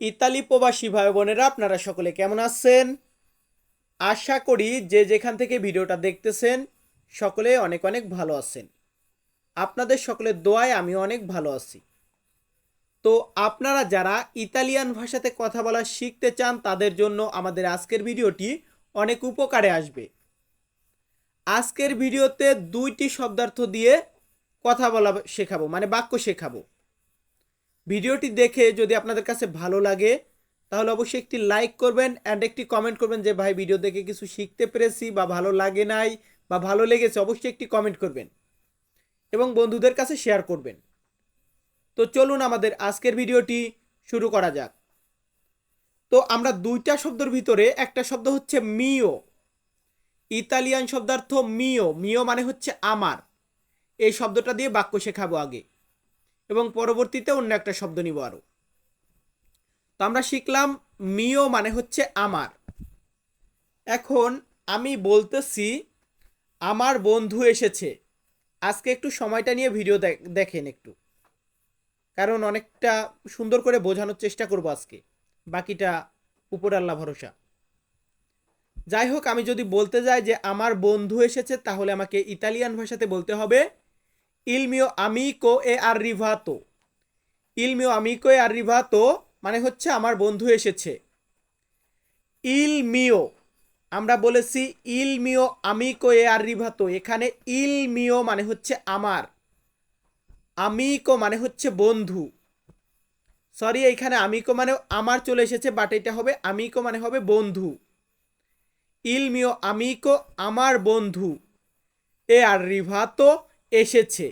Italy প্রবাসী ভাই বোনেরা, আপনারা সকলে কেমন আছেন? আশা করি যে যেখান থেকে ভিডিওটা দেখতেছেন, সকলে অনেক অনেক ভালো আছেন। আপনাদের সকলের দোয়ায় আমি অনেক ভালো আছি। তো আপনারা যারা ইতালিয়ান ভাষাতে কথা বলা শিখতে চান, তাদের জন্য আমাদের আজকের ভিডিওটি অনেক উপকারে আসবে। আজকের ভিডিওতে দুইটি শব্দার্থ দিয়ে কথা বলা শেখাবো মানে বাক্য শেখাবো। ভিডিওটি দেখে যদি আপনাদের কাছে ভালো লাগে, তাহলে অবশ্যই একটি লাইক করবেন অ্যান্ড একটি কমেন্ট করবেন যে, ভাই, ভিডিও দেখে কিছু শিখতে পেরেছি বা ভালো লাগে নাই বা ভালো লেগেছে, অবশ্যই একটি কমেন্ট করবেন এবং বন্ধুদের কাছে শেয়ার করবেন। তো চলুন আমাদের আজকের ভিডিওটি শুরু করা যাক। তো আমরা দুইটা শব্দের ভিতরে একটা শব্দ হচ্ছে মিও ইতালিয়ান শব্দার্থ মিও মিও মানে হচ্ছে আমার এই শব্দটা দিয়ে বাক্য শেখাবো আগে। এবং পরবর্তীতে অন্য একটা শব্দ নিব আরও। তো আমরা শিখলাম মিও মানে হচ্ছে আমার। এখন আমি বলতেছি, আমার বন্ধু এসেছে। আজকে একটু সময়টা নিয়ে ভিডিও দেখ- দেখেন একটু। কারণ অনেকটা সুন্দর করে বোঝানোর চেষ্টা করব আজকে। বাকিটা উপর আল্লাহ ভরসা। যাই হোক, আমি যদি বলতে যাই যে আমার বন্ধু এসেছে, তাহলে আমাকে ইতালিয়ান ভাষাতে বলতে হবে। ইলমিও আমিকো এ আর রিভাতো ইলমিও আমিকো এ আর রিভাতো মানে হচ্ছে আমার বন্ধু এসেছে। ইলমিও, আমরা বলেছি ইলমিও আমিকো এ আর রিভাতো এখানে ইলমিও মানে হচ্ছে আমার। আমিকো মানে হচ্ছে বন্ধু। সরি এইখানে আমিকো মানে আমার চলে এসেছে, বাট এটা হবে আমিকো মানে হবে বন্ধু। ইলমিও আমিকো, আমার বন্ধু। এ আর রিভাতো এসেছে।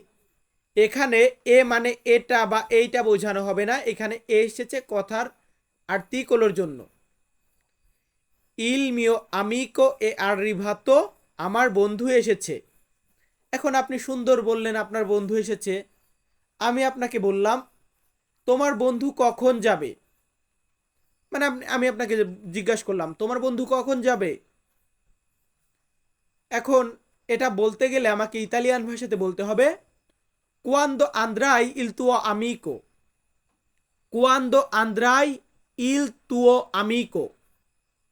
এখানে এ মানে এটা বা এইটা বোঝানো হবে না। এখানে এ এসেছে কথার আর্টিকলোর জন্য। ইল মিও আমিকো এ arrivato আমার বন্ধু এসেছে। এখন আপনি সুন্দর বললেন, আপনার বন্ধু এসেছে। আমি আপনাকে বললাম, তোমার বন্ধু কখন যাবে? মানে আপনি আমি আপনাকে জিজ্ঞাসা করলাম, তোমার বন্ধু কখন যাবে? এখন এটা বলতে গেলে আমাকে ইতালিয়ান ভাষাতে বলতে হবে, Quando andrai il tuo আমিকো Quando andrai il tuo আমিকো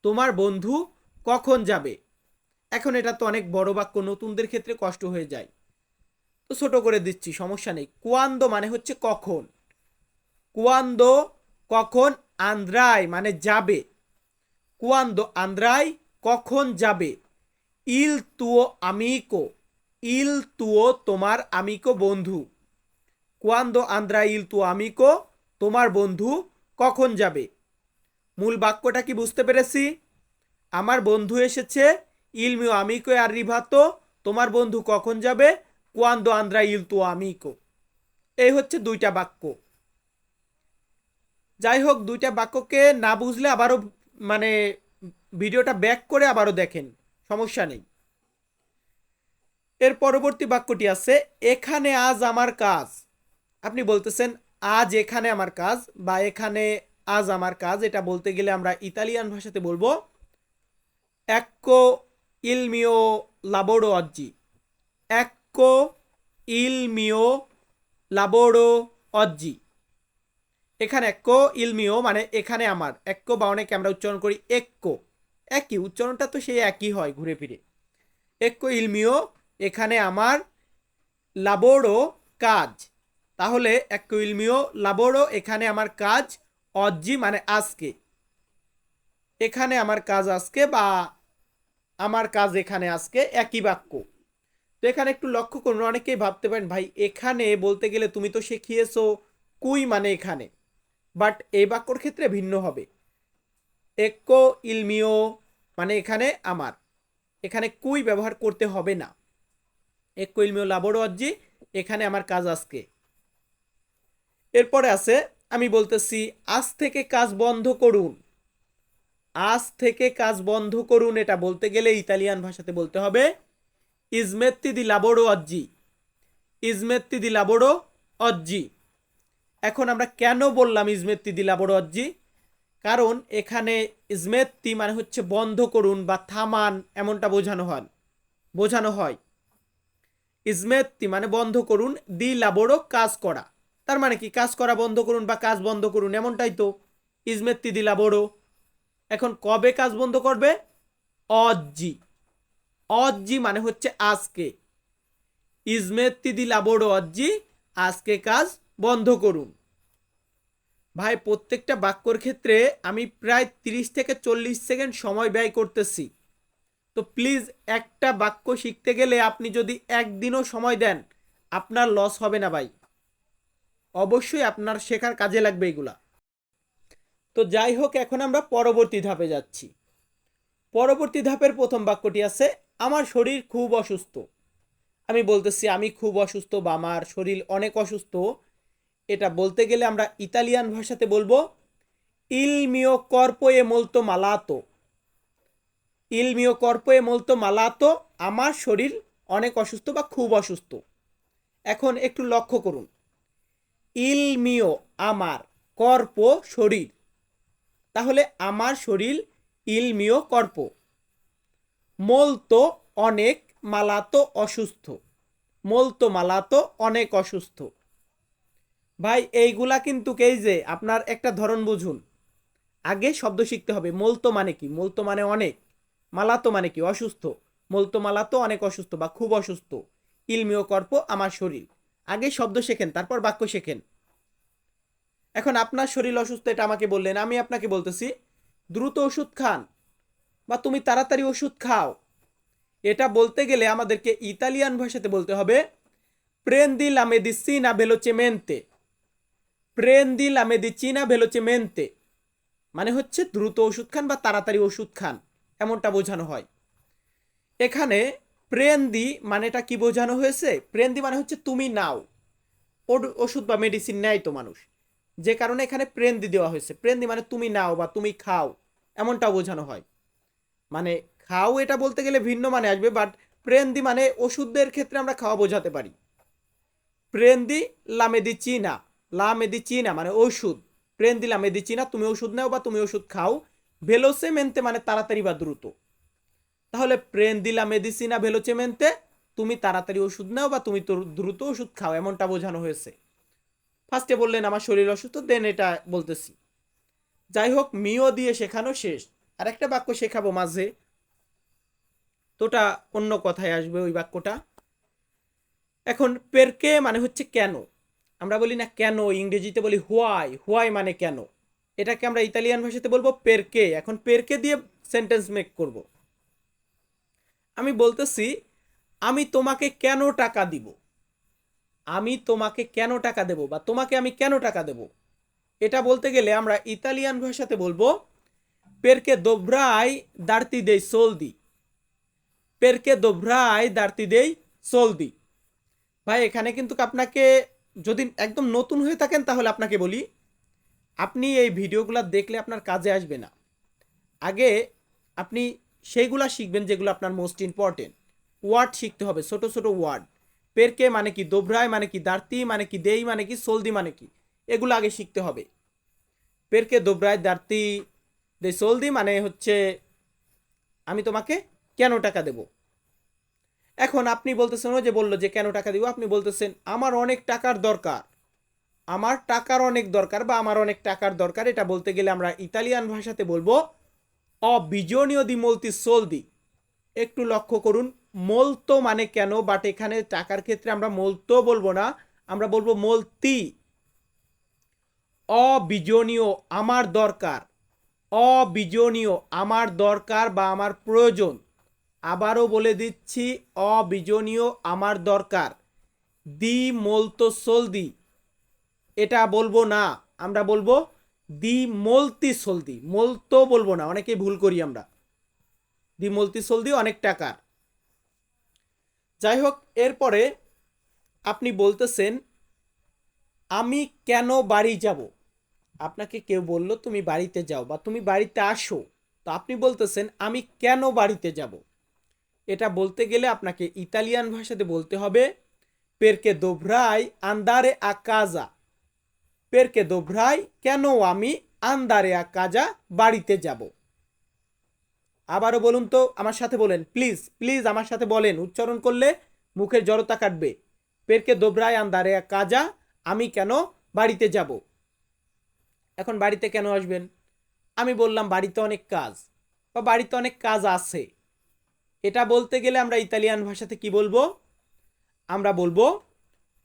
তোমার বন্ধু কখন যাবে? এখন এটা তো অনেক বড় বাক্য, নতুনদের ক্ষেত্রে কষ্ট হয়ে যায়। তো ছোট করে দিচ্ছি, সমস্যা নেই। কুয়ান্দো মানে হচ্ছে কখন। কুয়ান্দো কখন আন্দ্রাই মানে যাবে। কুয়ান্দো আন্দ্রাই কখন যাবে। ইল তুও আমিকো, ইল তুও তোমার আমিকো বন্ধু। কুয়ান্দো আন্দ্রা ইল তু আমিকো, তোমার বন্ধু কখন যাবে? মূল বাক্যটা কি বুঝতে পেরেছি? আমার বন্ধু এসেছে, ইল মিও আমিকো আর রিভাতো, তোমার বন্ধু কখন যাবে? কুয়ান্দো আন্দ্রা ইল তু আমিকো। এই হচ্ছে দুইটা বাক্য। যাই হোক দুইটা বাক্যকে না বুঝলে আবারও মানে ভিডিওটা ব্যাক করে আবারও দেখেন। সমস্যা নেই। এর পরবর্তী বাক্যটি আছে, এখানে আজ আমার কাজ। আপনি বলতেছেন, আজ এখানে আমার কাজ বা, এখানে আজ আমার কাজ। এটা বলতে গেলে আমরা ইতালিয়ান ভাষাতে বলব, এক্কো ইলমিও লাবোড়ো অজ্জি। এক্কো ইলমিও লাবোড়ো অজ্জি। এখানে এক্কো ইলমিও মানে এখানে আমার। এক্কো বা অনেকে আমরা উচ্চারণ করি, এক্কো। একই, উচ্চারণটা তো সেই একই হয় ঘুরে ফিরে। এক্কো ইলমিও, এখানে আমার লাবোড়ো কাজ। তাহলে এক ইলমিও, লাবোড়ো, এখানে আমার কাজ, অজ্জি মানে আজকে। এখানে আমার কাজ আজকে বা আমার কাজ এখানে আজকে, একই বাক্য। তো এখানে একটু লক্ষ্য করুন, অনেকেই ভাবতে পারেন, ভাই, এখানে বলতে গেলে তুমি তো শিখিয়েছো কুই মানে এখানে। বাট এই বাক্যর ক্ষেত্রে ভিন্ন হবে। একো ইলমিও মানে এখানে আমার। এখানে কুই ব্যবহার করতে হবে না। এক লাবোরো অজ্জি এখানে আমার কাজ আজকে। এরপরে আছে, আমি বলতেছি, আজ থেকে কাজ বন্ধ করুন। আজ থেকে কাজ বন্ধ করুন, এটা বলতে গেলে ইতালিয়ান ভাষাতে বলতে হবে ইজমেত্তি দি লাবোরো অজ্জি ইজমেত্তি দি লাবোরো অজ্জি এখন আমরা কেন বললাম ইজমেত্তি দি লাবোরো অজ্জি কারণ এখানে ইজমেত্তি মানে হচ্ছে বন্ধ করুন বা থামান এমনটা বোঝানো হয় বোঝানো হয়। ইজমেত্তি মানে বন্ধ করুন দি লাবোরো কাজ করা। তার মানে কি? কাজ করা বন্ধ করুন বা কাজ বন্ধ করুন, এমনটাই তো। ইজমেত্তি দিলা বড়। এখন কবে কাজ বন্ধ করবে? অজ্জি। অজ্জি মানে হচ্ছে আজকে। ইজমেত্তি দিলা বড়, অজ্জি, আজকে কাজ বন্ধ করুন। ভাই, প্রত্যেকটা বাক্যর ক্ষেত্রে আমি প্রায় তিরিশ থেকে চল্লিশ সেকেন্ড সময় ব্যয় করতেছি। তো প্লিজ একটা বাক্য শিখতে গেলে আপনি যদি একদিনও সময় দেন, আপনার লস হবে না ভাই। অবশ্যই আপনার শেখার কাজে লাগবে এগুলা। তো যাই হোক, এখন আমরা পরবর্তী ধাপে যাচ্ছি। পরবর্তী ধাপের প্রথম বাক্যটি আছে, আমার শরীর খুব অসুস্থ। আমি বলতেছি, আমি খুব অসুস্থ বা আমার শরীর অনেক অসুস্থ। এটা বলতে গেলে আমরা ইতালিয়ান ভাষাতে বলব ইল মিও কর্পো এ মোলতো মালাতো ইল মিও কর্পো এ মোলতো মালাতো আমার শরীর অনেক অসুস্থ বা খুব অসুস্থ। এখন একটু লক্ষ্য করুন। ইল মিও আমার কর্প শরীর। তাহলে আমার শরীর ইল মিও কর্প মোলতো অনেক মালাতো অসুস্থ। মোলতো মালাতো অনেক অসুস্থ। ভাই, এইগুলা কিন্তু এই যে আপনার একটা ধরন বুঝুন। আগে শব্দ শিখতে হবে মোলতো মানে কি? মোলতো মানে অনেক। মালাতো মানে কি? অসুস্থ। মোলতো মালাতো অনেক অসুস্থ বা খুব অসুস্থ। ইলমিও কর্প, আমার শরীর। আগে শব্দ শেখেন, তারপর বাক্য শেখেন। এখন আপনার শরীর অসুস্থ, এটা আমাকে বললেন, আমি আপনাকে বলতেছি, দ্রুত ওষুধ খান বা তুমি তাড়াতাড়ি ওষুধ খাও। এটা বলতে গেলে আমাদেরকে ইতালিয়ান ভাষাতে বলতে হবে প্রেন্দি লা মেডিসিনা ভেলোচেমেন্তে প্রেন্দি লা ভেলোচে ভেলোচেমেন্তে মানে হচ্ছে দ্রুত ওষুধ খান বা তাড়াতাড়ি ওষুধ খান, এমনটা বোঝানো হয়। এখানে প্রেন্দি মানেটা কি বোঝানো হয়েছে? প্রেন্দি মানে হচ্ছে তুমি নাও। ওষুধ বা মেডিসিন নেয় তো মানুষ। যে কারণে এখানে প্রেন্দি দেওয়া হয়েছে। প্রেন্দি মানে তুমি নাও বা তুমি খাও, এমনটাও বোঝানো হয়। মানে খাও এটা বলতে গেলে ভিন্ন মানে আসবে বাট প্রেন্দি মানে ওষুধের ক্ষেত্রে আমরা খাওয়া বোঝাতে পারি। প্রেন্দি লামেদি চিনা লামেদি চিনা মানে ওষুধ প্রেন্দি লামেদি চিনা তুমি ওষুধ নাও বা তুমি ওষুধ খাও। ভেলোসে মেনতে মানে তাড়াতাড়ি বা দ্রুত। তাহলে প্রেন্দিলা মেডিসিনা ভেলোচে মেনতে তুমি তাড়াতাড়ি ওষুধ নাও বা তুমি দ্রুত ওষুধ খাও, এমনটা বোঝানো হয়েছে। ফার্স্টে বললেন, আমার শরীর অসুস্থ? দেন এটা বলতেছি। যাই হোক, মিও দিয়ে শেখানো শেষ। আর একটা বাক্য শেখাবো মাঝে। তোটা অন্য কথায় আসবে ওই বাক্যটা। এখন পেরকে মানে হচ্ছে কেন? আমরা বলি না কেন, ইংরেজিতে বলি হোয়াই হোয়াই মানে কেন? এটাকে আমরা ইতালিয়ান ভাষাতে বলব পেরকে এখন পেরকে দিয়ে সেন্টেন্স মেক করব। আমি বলতেছি, আমি তোমাকে কেন টাকা দিব? আমি তোমাকে কেন টাকা দেব বা তোমাকে আমি কেন টাকা দেব? এটা বলতে গেলে আমরা ইতালিয়ান ভাষাতে বলব পেরকে দোভ্রাই দার্তি দেই সোলদি পেরকে দোভ্রাই দার্তি দেই সোলদি ভাই, এখানে কিন্তু আপনাকে যদি একদম নতুন হয়ে থাকেন, তাহলে আপনাকে বলি, আপনি এই ভিডিওগুলো দেখলে আপনার কাজে আসবে না। আগে আপনি সেইগুলা শিখবেন যেগুলো আপনার মোস্ট ইম্পর্টেন্ট ওয়ার্ড শিখতে হবে, ছোট ছোট ওয়ার্ড পেরকে মানে কি দোভরায় মানে কি দার্তি মানে কি, দেই মানে কি, সলদি মানে কি, এগুলো আগে শিখতে হবে। পেরকে দোভরায় দার্তি দে সলদি মানে হচ্ছে, আমি তোমাকে কেন টাকা দেব? এখন আপনি বলতেছেন ও যে বলল যে কেন টাকা দিব? আপনি বলতেছেন, আমার অনেক টাকার দরকার। আমার টাকার অনেক দরকার বা আমার অনেক টাকার দরকার, এটা বলতে গেলে আমরা ইতালিয়ান ভাষাতে বলব, অবিজনীয় দি মলতি সোলদি। একটু লক্ষ্য করুন, মলতো মানে কেন? বাট এখানে টাকার ক্ষেত্রে আমরা মলতো বলব না, আমরা বলব মলতি। অবিজনীয় আমার দরকার। অবিজনীয় আমার দরকার বা আমার প্রয়োজন। আবারও বলে দিচ্ছি, অবিজনীয় আমার দরকার। দি মলতো সোলদি। এটা বলব না, আমরা বলব দি মলতি সলদি। মলতো বলব না, অনেকেই ভুল করি আমরা। দি মলতি সলদি অনেক টাকার। যাই হোক এরপরে আপনি বলতেছেন, আমি কেন বাড়ি যাব? আপনাকে কেউ বলল, তুমি বাড়িতে যাও বা তুমি বাড়িতে আসো। তো আপনি বলতেছেন, আমি কেন বাড়িতে যাব? এটা বলতে গেলে আপনাকে ইতালিয়ান ভাষাতে বলতে হবে পেরকে দোভ্রাই আন্দারে আ কাজা পেরকে দোভ্রাই কেন আমি আন্দারে আ কাজা বাড়িতে যাব। আবারও বলুন তো, আমার সাথে বলেন প্লিজ প্লিজ আমার সাথে বলেন। উচ্চারণ করলে মুখের জড়তা কাটবে। পেরকে দোভ্রাই আন্দারে আ কাজা আমি কেন বাড়িতে যাব? এখন বাড়িতে কেন আসবেন? আমি বললাম বাড়িতে অনেক কাজ। বা বাড়িতে অনেক কাজ আছে। এটা বলতে গেলে আমরা ইতালিয়ান ভাষাতে কি বলব? আমরা বলব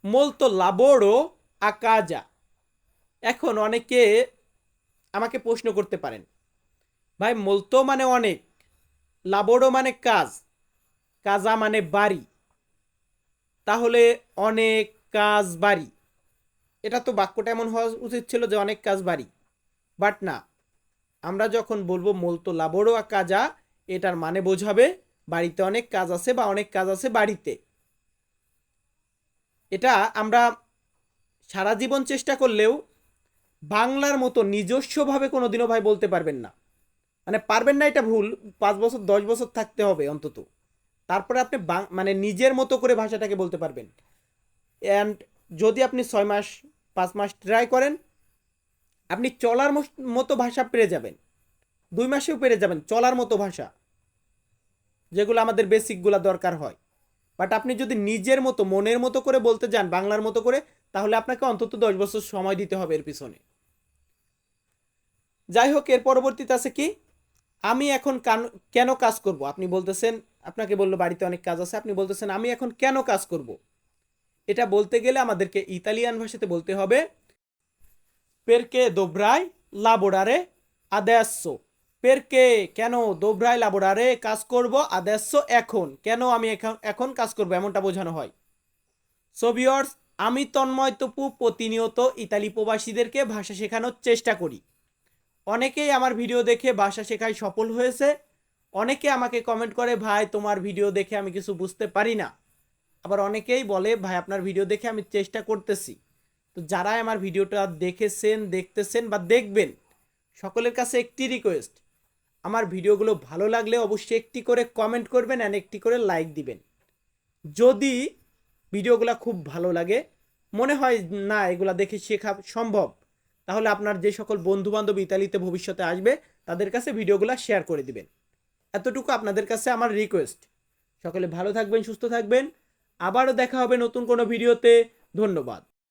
মোলতো লাবোরো আকাজা এখন অনেকে আমাকে প্রশ্ন করতে পারেন, ভাই মোলতো মানে অনেক লাবোরো মানে কাজ কাজা মানে বাড়ি, তাহলে অনেক কাজ বাড়ি। এটা তো বাক্যটা এমন হওয়া উচিত ছিল যে অনেক কাজ বাড়ি বাট না। আমরা যখন বলব মোলতো লাবোরো কাজা এটার মানে বোঝাবে বাড়িতে অনেক কাজ আছে বা অনেক কাজ আছে বাড়িতে। এটা আমরা সারা জীবন চেষ্টা করলেও বাংলার মতো নিজস্বভাবে কোনোদিনও ভাই বলতে পারবেন না। মানে পারবেন না এটা ভুল, পাঁচ বছর, দশ বছর থাকতে হবে অন্তত। তারপরে আপনি মানে নিজের মতো করে ভাষাটাকে বলতে পারবেন। অ্যান্ড যদি আপনি ছয় মাস, পাঁচ মাস ট্রাই করেন, আপনি চলার মতো ভাষা পেরে যাবেন। দুই মাসেও পেরে যাবেন, চলার মতো ভাষা। যেগুলো আমাদের বেসিকগুলো দরকার হয়। বাট আপনি যদি নিজের মতো, মনের মতো করে বলতে যান, বাংলার মতো করে, তাহলে আপনাকে অন্তত দশ বছর সময় দিতে হবে এর পিছনে। যাই হোক, এর পরবর্তীতে আছে কি? আমি এখন কান- কাজ করব? আপনি বলতেছেন, আপনাকে বলল বাড়িতে অনেক কাজ আছে, আপনি বলতেছেন, আমি এখন কেন কাজ করব? এটা বলতে গেলে আমাদেরকে ইতালিয়ান ভাষাতে বলতে হবে পেরকে দোব্রাই লাবোরারে আদেয়াসো পেরকে কেন দোব্রাই লাবোরারে কাজ করব আদেয়াসো এখন? কেন আমি এখন এখন কাজ করব? এমনটা বোঝানো হয়। সোভিয়র্স আমি তন্ময় তপু প্রতিনিয়ত ইতালি প্রবাসীদেরকে ভাষা শেখানোর চেষ্টা করি। অনেকেই আমার ভিডিও দেখে ভাষা শেখায় সফল হয়েছে। অনেকে আমাকে কমেন্ট করে, ভাই, তোমার ভিডিও দেখে আমি কিছু বুঝতে পারি না। আবার অনেকেই বলে, ভাই, আপনার ভিডিও দেখে আমি চেষ্টা করতেছি। তো যারা আমার ভিডিওটা দেখেছেন, দেখতেছেন বা দেখবেন, সকলের কাছে একটি রিকোয়েস্ট আমার ভিডিওগুলো ভালো লাগলে অবশ্যই একটি করে কমেন্ট করবেন অ্যান্ড একটি করে লাইক দিবেন। যদি ভিডিওগুলো খুব ভালো লাগে, মনে হয় না এগুলো দেখে শেখা সম্ভব, তাহলে আপনার যে সকল বন্ধু বান্ধব ইতালিতে ভবিষ্যতে আসবে, তাদের কাছে ভিডিওগুলো শেয়ার করে দিবেন। এতটুকু আপনাদের কাছে আমার রিকোয়েস্ট সকলে ভালো থাকবেন, সুস্থ থাকবেন। আবারও দেখা হবে নতুন কোনো ভিডিওতে। ধন্যবাদ।